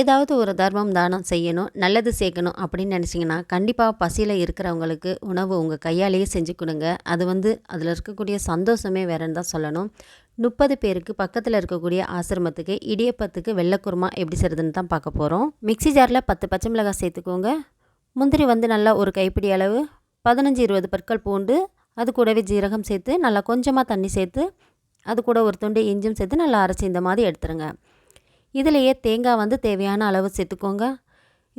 ஏதாவது ஒரு தர்மம் தானம் செய்யணும் நல்லது சேர்க்கணும் அப்படின்னு நினச்சிங்கன்னா கண்டிப்பாக பசியில் இருக்கிறவங்களுக்கு உணவு உங்கள் கையாலேயே செஞ்சு கொடுங்க. அது வந்து அதில் இருக்கக்கூடிய சந்தோஷமே வேறன்னு தான் சொல்லணும். முப்பது பேருக்கு பக்கத்தில் இருக்கக்கூடிய ஆசிரமத்துக்கு இடியப்பத்துக்கு வெள்ளைக்குருமா எப்படி செய்கிறதுன்னு தான் பார்க்க போகிறோம் மிக்சி ஜாரில் பத்து பச்சை மிளகாய் சேர்த்துக்கோங்க. முந்திரி வந்து நல்லா ஒரு கைப்பிடி அளவு பதினஞ்சு இருபது பற்கள் பூண்டு அது கூடவே ஜீரகம் சேர்த்து நல்லா கொஞ்சமாக தண்ணி சேர்த்து அது கூட ஒரு துண்டு இஞ்சும் சேர்த்து நல்லா அரைச்சி இந்த மாதிரி எடுத்துருங்க. இதிலையே தேங்காய் வந்து தேவையான அளவு சேர்த்துக்கோங்க.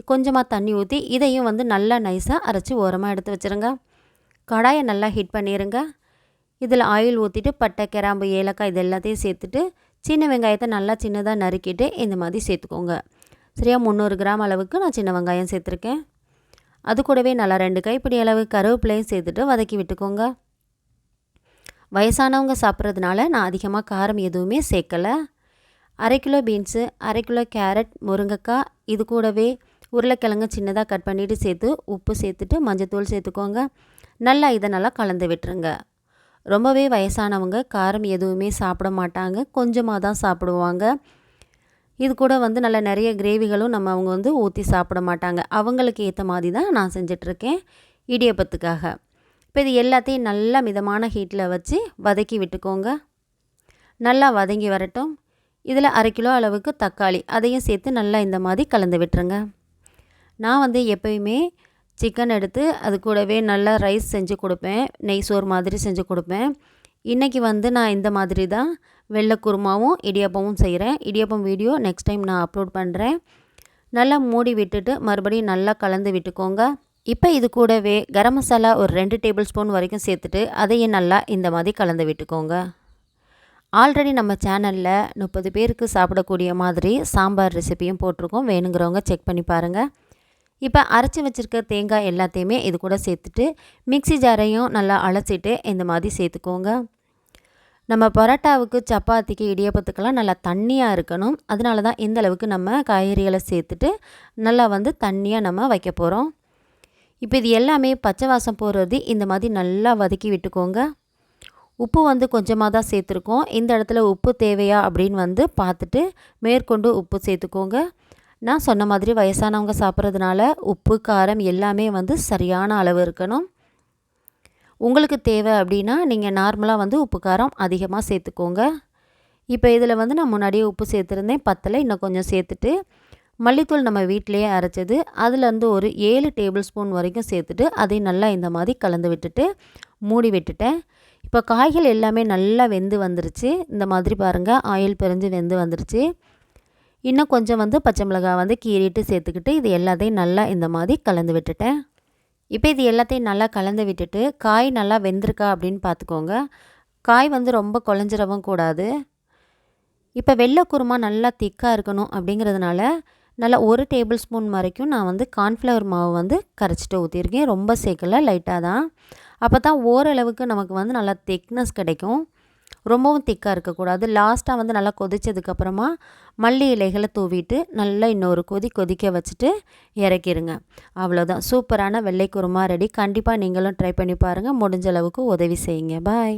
கொஞ்சமாக தண்ணி ஊற்றி இதையும் வந்து நல்லா நைஸாக அரைச்சி ஓரமாக எடுத்து வச்சுருங்க. கடாயை நல்லா ஹீட் பண்ணிடுங்க இதில் ஆயில் ஊற்றிட்டு பட்டை கிராம்பு ஏலக்காய் இது எல்லாத்தையும் சேர்த்துட்டு சின்ன வெங்காயத்தை நல்லா சின்னதாக நறுக்கிட்டு இந்த மாதிரி சேர்த்துக்கோங்க. சரியாக முந்நூறு கிராம் அளவுக்கு நான் சின்ன வெங்காயம் சேர்த்துருக்கேன். அது கூடவே நல்லா ரெண்டு கைப்பிடி அளவு கருவேப்பிலையும் சேர்த்துட்டு வதக்கி விட்டுக்கோங்க. வயசானவங்க சாப்பிட்றதுனால நான் அதிகமாக காரம் எதுவுமே சேர்க்கலை. அரை கிலோ பீன்ஸு அரை கிலோ கேரட் முருங்கைக்காய் இது கூடவே உருளைக்கிழங்கு சின்னதாக கட் பண்ணிவிட்டு சேர்த்து உப்பு சேர்த்துட்டு மஞ்சத்தூள் சேர்த்துக்கோங்க. நல்லா இதை நல்லா கலந்து விட்டுருங்க. ரொம்பவே வயசானவங்க காரம் எதுவுமே சாப்பிட மாட்டாங்க. கொஞ்சமாக தான் சாப்பிடுவாங்க. இது கூட வந்து நல்ல நிறைய கிரேவிகளும் நம்ம அவங்க வந்து ஊற்றி சாப்பிட மாட்டாங்க. அவங்களுக்கு ஏற்ற மாதிரி தான் நான் செஞ்சிட்ருக்கேன் இடியப்பத்துக்காக. இப்போ இது எல்லாத்தையும் நல்லா மிதமான ஹீட்டில் வச்சு வதக்கி விட்டுக்கோங்க. நல்லா வதங்கி வரட்டும். இதில் அரை கிலோ அளவுக்கு தக்காளி. அதையும் சேர்த்து நல்லா இந்த மாதிரி கலந்து விட்டுருங்க. நான் வந்து எப்பயுமே சிக்கன் எடுத்து அது கூடவே நல்லா ரைஸ் செஞ்சு கொடுப்பேன். நெய் சோறு மாதிரி செஞ்சு கொடுப்பேன். இன்றைக்கி வந்து நான் இந்த மாதிரி தான் வெள்ளை குருமாவும் இடியாப்பமும் செய்கிறேன். இடியாப்பம் வீடியோ நெக்ஸ்ட் டைம் நான் அப்லோட் பண்ணுறேன் நல்லா மூடி விட்டுட்டு மறுபடியும் நல்லா கலந்து விட்டுக்கோங்க. இப்போ இது கூடவே கரம் மசாலா ஒரு ரெண்டு டேபிள் ஸ்பூன் வரைக்கும் சேர்த்துட்டு அதையும் நல்லா இந்த மாதிரி கலந்து விட்டுக்கோங்க. ஆல்ரெடி நம்ம சேனலில் முப்பது பேருக்கு சாப்பிடக்கூடிய மாதிரி சாம்பார் ரெசிப்பியும் போட்டிருக்கோம். வேணுங்கிறவங்க செக் பண்ணி பாருங்கள் இப்போ அரைச்சி வச்சுருக்க தேங்காய் எல்லாத்தையுமே இது கூட சேர்த்துட்டு மிக்சி ஜாரையும் நல்லா அலசிட்டு இந்த மாதிரி சேர்த்துக்கோங்க. நம்ம பரோட்டாவுக்கு சப்பாத்திக்கு இடியப்பத்துக்கெல்லாம் நல்லா தண்ணியாக இருக்கணும். அதனால தான் இந்த அளவுக்கு நம்ம காய்கறிகளை சேர்த்துட்டு நல்லா வந்து தண்ணியாக நம்ம வைக்க போகிறோம் இப்போ இது எல்லாமே பச்சை வாசம் போடுறது இந்த மாதிரி நல்லா வதக்கி விட்டுக்கோங்க. உப்பு வந்து கொஞ்சமாக தான் சேர்த்துருக்கோம். இந்த இடத்துல உப்பு தேவையா அப்படின்னு வந்து பார்த்துட்டு மேற்கொண்டு உப்பு சேர்த்துக்கோங்க. நான் சொன்ன மாதிரி வயசானவங்க சாப்பிட்றதுனால உப்பு காரம் எல்லாமே வந்து சரியான அளவு இருக்கணும். உங்களுக்கு தேவை அப்படின்னா நீங்கள் நார்மலாக வந்து உப்பு காரம் அதிகமாக சேர்த்துக்கோங்க. இப்போ இதில் வந்து நான் முன்னாடியே உப்பு சேர்த்துருந்தேன். பத்தில் இன்னும் கொஞ்சம் சேர்த்துட்டு மல்லித்தூள் நம்ம வீட்டிலையே அரைச்சது. அதுலேருந்து ஒரு ஏழு டேபிள் ஸ்பூன் வரைக்கும் சேர்த்துட்டு அதையும் நல்லா இந்த மாதிரி கலந்து விட்டுட்டு மூடி விட்டுட்டேன். இப்போ காய்கள் எல்லாமே நல்லா வெந்து வந்துருச்சு. இந்த மாதிரி பாருங்கள் ஆயில் பிரிஞ்சு வெந்து வந்துருச்சு. இன்னும் கொஞ்சம் வந்து பச்சை மிளகாய் வந்து கீறிட்டு சேர்த்துக்கிட்டு இது எல்லாத்தையும் நல்லா இந்த மாதிரி கலந்து விட்டுட்டேன். இப்போ இது எல்லாத்தையும் நல்லா கலந்து விட்டுட்டு காய் நல்லா வெந்திருக்கா அப்படின்னு பார்த்துக்கோங்க. காய் வந்து ரொம்ப குழஞ்சிரவும் கூடாது. இப்போ வெள்ளை குருமா நல்லா திக்காக இருக்கணும் அப்படிங்கிறதுனால நல்லா ஒரு டேபிள் ஸ்பூன் வரைக்கும் நான் வந்து கார்ன்ஃப்ளவர் மாவு வந்து கரைச்சிட்டு ஊற்றிருக்கேன் ரொம்ப சேர்க்கல லைட்டாக தான். அப்போ தான் ஓரளவுக்கு நமக்கு வந்து நல்லா திக்னஸ் கிடைக்கும். ரொம்பவும் திக்காக இருக்கக்கூடாது. லாஸ்ட்டாக வந்து நல்லா கொதித்ததுக்கப்புறமா மல்லி இலைகளை தூவிட்டு நல்லா இன்னொரு கொதி கொதிக்க வச்சுட்டு இறக்கிடுங்க அவ்வளோதான் சூப்பரான வெள்ளை குருமா ரெடி கண்டிப்பாக நீங்களும் ட்ரை பண்ணி பாருங்கள் முடிஞ்ச அளவுக்கு உதவி செய்யுங்க. பாய்